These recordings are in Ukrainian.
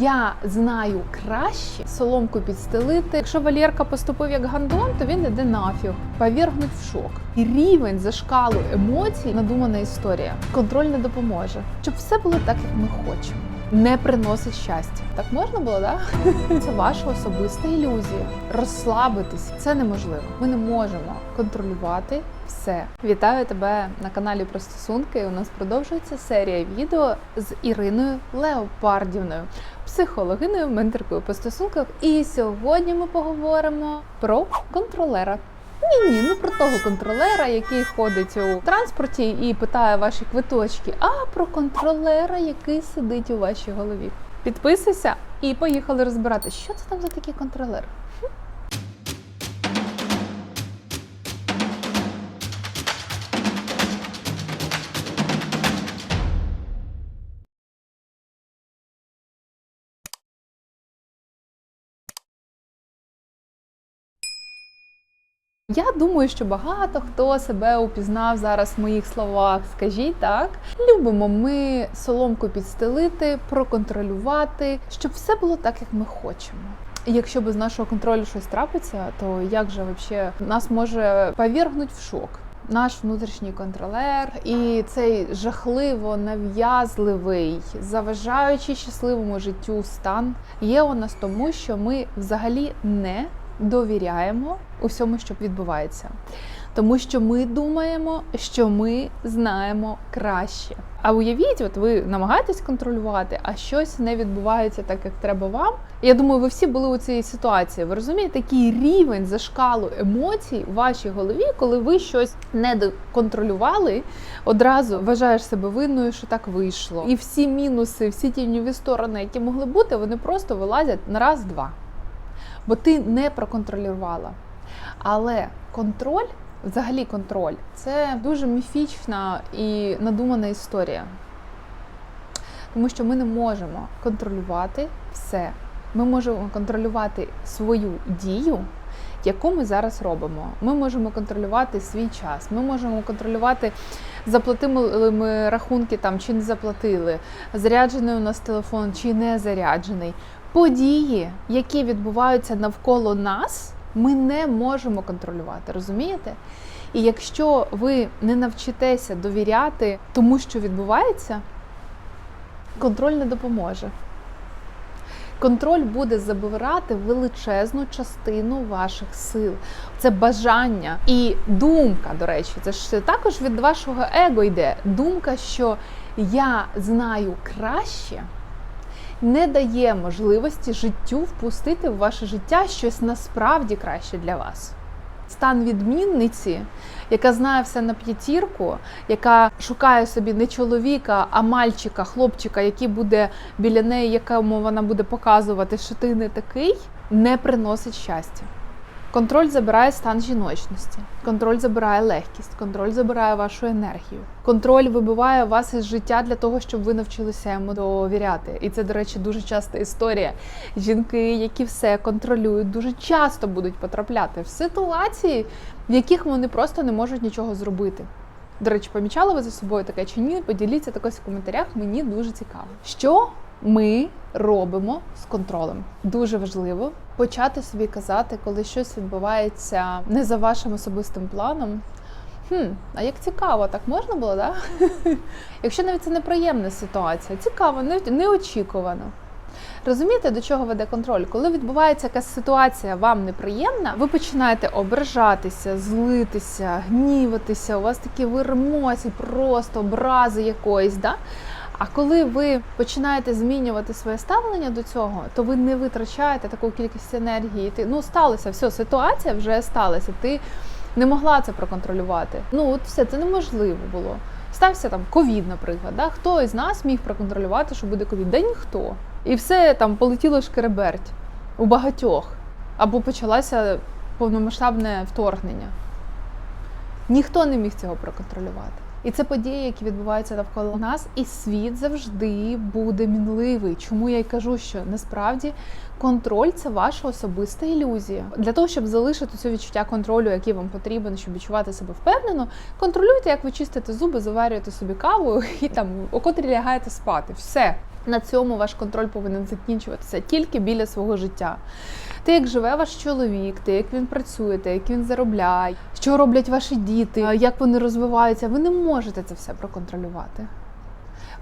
Я знаю краще соломку підстелити. Якщо Валєрка поступив як гандон, то він іде нафіг, повергнуть в шок. І рівень за шкалу емоцій надумана історія. Контроль не допоможе, щоб все було так, як ми хочемо. Не приносить щастя. Так можна було, да? Це ваша особиста ілюзія. Розслабитись це неможливо. Ми не можемо контролювати все. Вітаю тебе на каналі про стосунки. У нас продовжується серія відео з Іриною Леопардівною, психологиною, менторкою по стосунках. І сьогодні ми поговоримо про контролера. Ні, ні, не про того контролера, який ходить у транспорті і питає ваші квиточки, а про контролера, який сидить у вашій голові. Підписуйся і поїхали розбирати, що це там за такий контролер. Я думаю, що багато хто себе упізнав зараз в моїх словах. Скажіть так, любимо ми соломку підстелити, проконтролювати, щоб все було так, як ми хочемо. Якщо без нашого контролю щось трапиться, то як же вообще нас може повергнути в шок? Наш внутрішній контролер і цей жахливо нав'язливий, заважаючий щасливому життю стан є у нас тому, що ми взагалі не довіряємо усьому, що відбувається. Тому що ми думаємо, що ми знаємо краще. А уявіть, от ви намагаєтесь контролювати, а щось не відбувається так, як треба вам. Я думаю, ви всі були у цій ситуації. Ви розумієте, який рівень за шкалу емоцій в вашій голові, коли ви щось не доконтролювали, одразу вважаєш себе винною, що так вийшло. І всі мінуси, всі тіньові сторони, які могли бути, вони просто вилазять на раз-два. Бо ти не проконтролювала. Але контроль, взагалі контроль, це дуже міфічна і надумана історія. Тому що ми не можемо контролювати все. Ми можемо контролювати свою дію, яку ми зараз робимо. Ми можемо контролювати свій час, ми можемо контролювати, заплатили ми рахунки там чи не заплатили, заряджений у нас телефон чи не заряджений. Події, які відбуваються навколо нас, ми не можемо контролювати, розумієте? І якщо ви не навчитеся довіряти тому, що відбувається, контроль не допоможе. Контроль буде забирати величезну частину ваших сил. Це бажання і думка, до речі, це ж також від вашого его йде. Думка, що я знаю краще не дає можливості життю впустити в ваше життя щось насправді краще для вас. Стан відмінниці, яка знає все на п'ятірку, яка шукає собі не чоловіка, а мальчика, хлопчика, який буде біля неї, якому вона буде показувати, що ти не такий, не приносить щастя. Контроль забирає стан жіночності, контроль забирає легкість, контроль забирає вашу енергію. Контроль вибиває вас із життя для того, щоб ви навчилися йому довіряти. І це, до речі, дуже часта історія. Жінки, які все контролюють, дуже часто будуть потрапляти в ситуації, в яких вони просто не можуть нічого зробити. До речі, помічали ви за собою таке чи ні? Поділіться також в коментарях. Мені дуже цікаво. Що ми робимо з контролем? Дуже важливо почати собі казати, коли щось відбувається не за вашим особистим планом. Хм, а як цікаво, так можна було, да? Якщо навіть це неприємна ситуація, цікаво, неочікувано. Розумієте, до чого веде контроль? Коли відбувається якась ситуація вам неприємна, ви починаєте ображатися, злитися, гніватися, у вас такі вир просто образи якоїсь. Да? А коли ви починаєте змінювати своє ставлення до цього, то ви не витрачаєте таку кількість енергії. Ти ну сталося, все, ситуація вже сталася. Ти не могла це проконтролювати. Ну от все це неможливо було. Стався там ковід, наприклад. Да? Хто із нас міг проконтролювати, що буде ковід? Да ніхто. І все там полетіло шкереберть у багатьох. Або почалося повномасштабне вторгнення. Ніхто не міг цього проконтролювати. І це події, які відбуваються навколо нас, і світ завжди буде мінливий. Чому я й кажу, що насправді контроль це ваша особиста ілюзія. Для того, щоб залишити це відчуття контролю, який вам потрібен, щоб відчувати себе впевнено, контролюйте, як ви чистите зуби, заварюєте собі каву і там о котрі лягаєте спати. Все. На цьому ваш контроль повинен закінчуватися тільки біля свого життя. Те, як живе ваш чоловік, те, як він працює, те, як він заробляє, що роблять ваші діти, як вони розвиваються, ви не можете це все проконтролювати.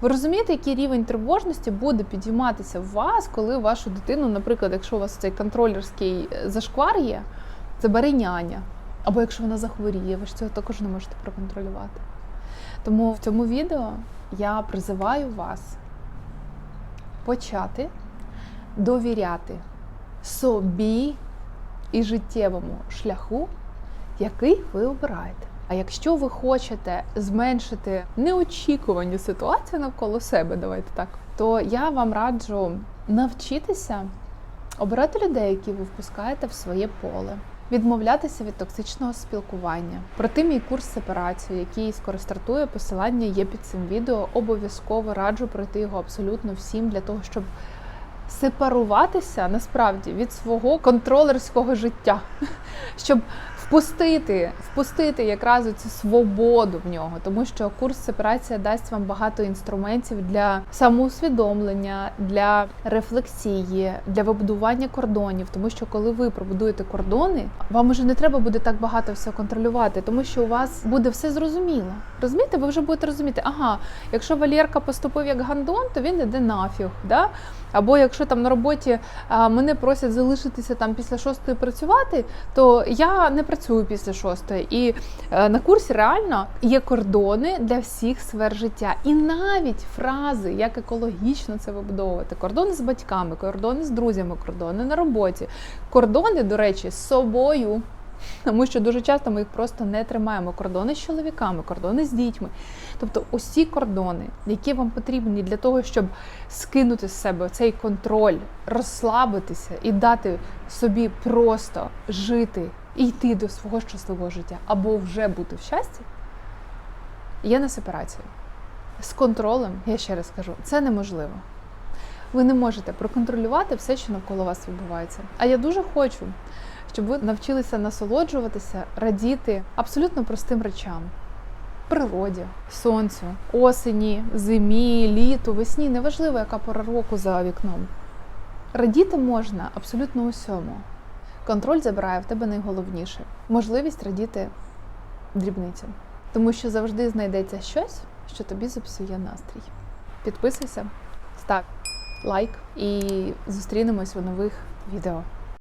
Ви розумієте, який рівень тривожності буде підійматися в вас, коли вашу дитину, наприклад, якщо у вас цей контролерський е, зашквар є, це бере няня. Або якщо вона захворіє, ви ж цього також не можете проконтролювати. Тому в цьому відео я призиваю вас почати довіряти собі і життєвому шляху, який ви обираєте. А якщо ви хочете зменшити неочікувані ситуації навколо себе, давайте так, то я вам раджу навчитися обирати людей, які ви впускаєте в своє поле. Відмовлятися від токсичного спілкування. Проти мій курс сепарації, який скоро стартує, посилання є під цим відео. Обов'язково раджу пройти його абсолютно всім для того, щоб сепаруватися насправді від свого контролерського життя, щоб впустити, впустити якраз цю свободу в нього, тому що курс сепарація дасть вам багато інструментів для самоусвідомлення, для рефлексії, для вибудування кордонів. Тому що коли ви пробудуєте кордони, вам уже не треба буде так багато все контролювати, тому що у вас буде все зрозуміло. Розумієте, ви вже будете розуміти, ага, якщо Валєрка поступив як гандон, то він іде нафіг. Да? Або якщо там на роботі а, мене просять залишитися там після шостої працювати, то я не працюю після шостої. І е, на курсі реально є кордони для всіх сфер життя. І навіть фрази, як екологічно це вибудовувати: кордони з батьками, кордони з друзями, кордони на роботі, кордони, до речі, з собою. Тому що дуже часто ми їх просто не тримаємо. Кордони з чоловіками, кордони з дітьми. Тобто усі кордони, які вам потрібні для того, щоб скинути з себе цей контроль, розслабитися і дати собі просто жити і йти до свого щасливого життя, або вже бути в щасті, є на сепарації. З контролем, я ще раз кажу, це неможливо. Ви не можете проконтролювати все, що навколо вас відбувається. А я дуже хочу, щоб ви навчилися насолоджуватися, радіти абсолютно простим речам. Природі, сонцю, осені, зимі, літу, весні, неважливо, яка пора року за вікном. Радіти можна абсолютно усьому. Контроль забирає в тебе найголовніше можливість радіти дрібницям. Тому що завжди знайдеться щось, що тобі зіпсує настрій. Підписуйся, став лайк і зустрінемось у нових відео.